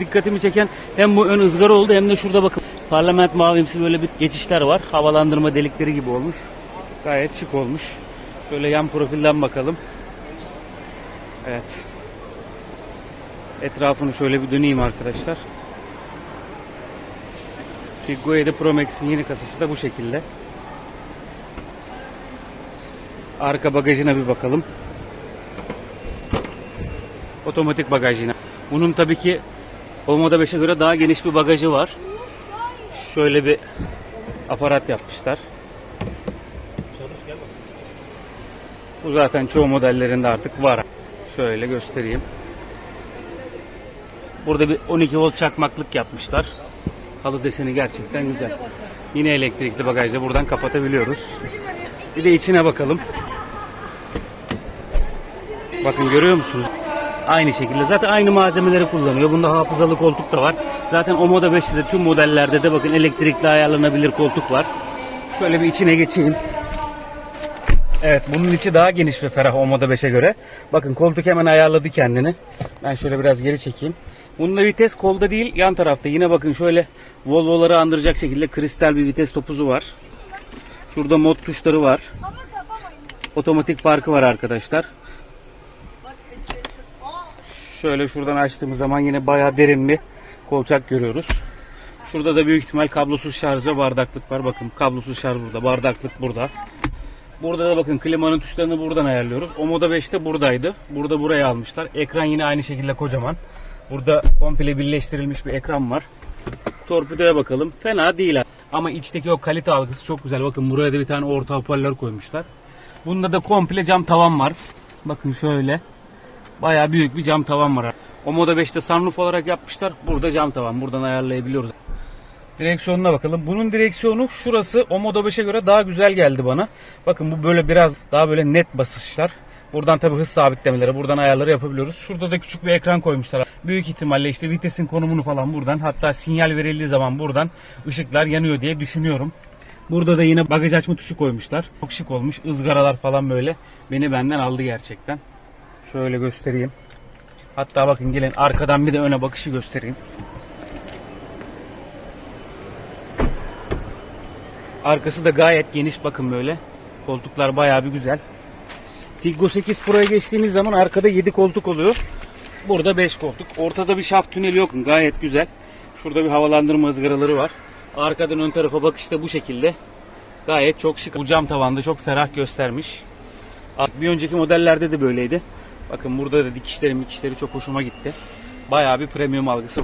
Dikkatimi çeken hem bu ön ızgara oldu hem de şurada bakın parlament mavimsi böyle bir geçişler var. Havalandırma delikleri gibi olmuş. Gayet şık olmuş. Şöyle yan profilden bakalım. Evet. Etrafını şöyle bir döneyim arkadaşlar. Tiggo 7 Pro Max'in yeni kasası da bu şekilde. Arka bagajına bir bakalım. Otomatik bagaj yine. Bunun tabii ki Olmada 5'e göre daha geniş bir bagajı var. Şöyle bir aparat yapmışlar. Bu zaten çoğu modellerinde artık var. Şöyle göstereyim. Burada bir 12 volt çakmaklık yapmışlar. Halı deseni gerçekten güzel. Yine elektrikli bagajla buradan kapatabiliyoruz. Bir de içine bakalım. Bakın görüyor musunuz? Aynı şekilde zaten aynı malzemeleri kullanıyor. Bunda hafızalı koltuk da var. Zaten o Moda 5'te de tüm modellerde de bakın elektrikli ayarlanabilir koltuk var. Şöyle bir içine geçeyim. Evet bunun içi daha geniş ve ferah o Moda 5'e göre. Bakın koltuk hemen ayarladı kendini. Ben şöyle biraz geri çekeyim. Bunda vites kolda değil yan tarafta. Yine bakın şöyle Volvo'ları andıracak şekilde kristal bir vites topuzu var. Şurada mod tuşları var. Otomatik parkı var arkadaşlar. Şöyle şuradan açtığımız zaman yine bayağı derin bir kolçak görüyoruz. Şurada da büyük ihtimal kablosuz şarj ve bardaklık var. Bakın kablosuz şarj burada, bardaklık burada. Burada da bakın klimanın tuşlarını buradan ayarlıyoruz. O Moda 5'te buradaydı. Burada buraya almışlar. Ekran yine aynı şekilde kocaman. Burada komple birleştirilmiş bir ekran var. Torpidoya bakalım. Fena değil. Ama içteki o kalite algısı çok güzel. Bakın buraya da bir tane orta hoparlör koymuşlar. Bunda da komple cam tavan var. Bakın şöyle. Bayağı büyük bir cam tavan var. O Moda 5'te sunroof olarak yapmışlar. Burada cam tavan. Buradan ayarlayabiliyoruz. Direksiyonuna bakalım. Bunun direksiyonu şurası o Moda 5'e göre daha güzel geldi bana. Bakın bu böyle biraz daha böyle net basışlar. Buradan tabi hız sabitlemeleri, buradan ayarları yapabiliyoruz. Şurada da küçük bir ekran koymuşlar. Büyük ihtimalle işte vitesin konumunu falan buradan hatta sinyal verildiği zaman buradan ışıklar yanıyor diye düşünüyorum. Burada da yine bagaj açma tuşu koymuşlar. Çok şık olmuş. ızgaralar falan böyle beni benden aldı gerçekten. Şöyle göstereyim. Hatta bakın gelin arkadan bir de öne bakışı göstereyim. Arkası da gayet geniş bakın böyle. Koltuklar bayağı bir güzel. Tiggo 8 Pro'ya geçtiğiniz zaman arkada 7 koltuk oluyor. Burada 5 koltuk. Ortada bir şaft tüneli yok. Gayet güzel. Şurada bir havalandırma ızgaraları var. Arkadan ön tarafa bakış da bu şekilde. Gayet çok şık. Bu cam tavanda çok ferah göstermiş. Bir önceki modellerde de böyleydi. Bakın burada da dikişleri dikişleri çok hoşuma gitti. Bayağı bir premium algısı var.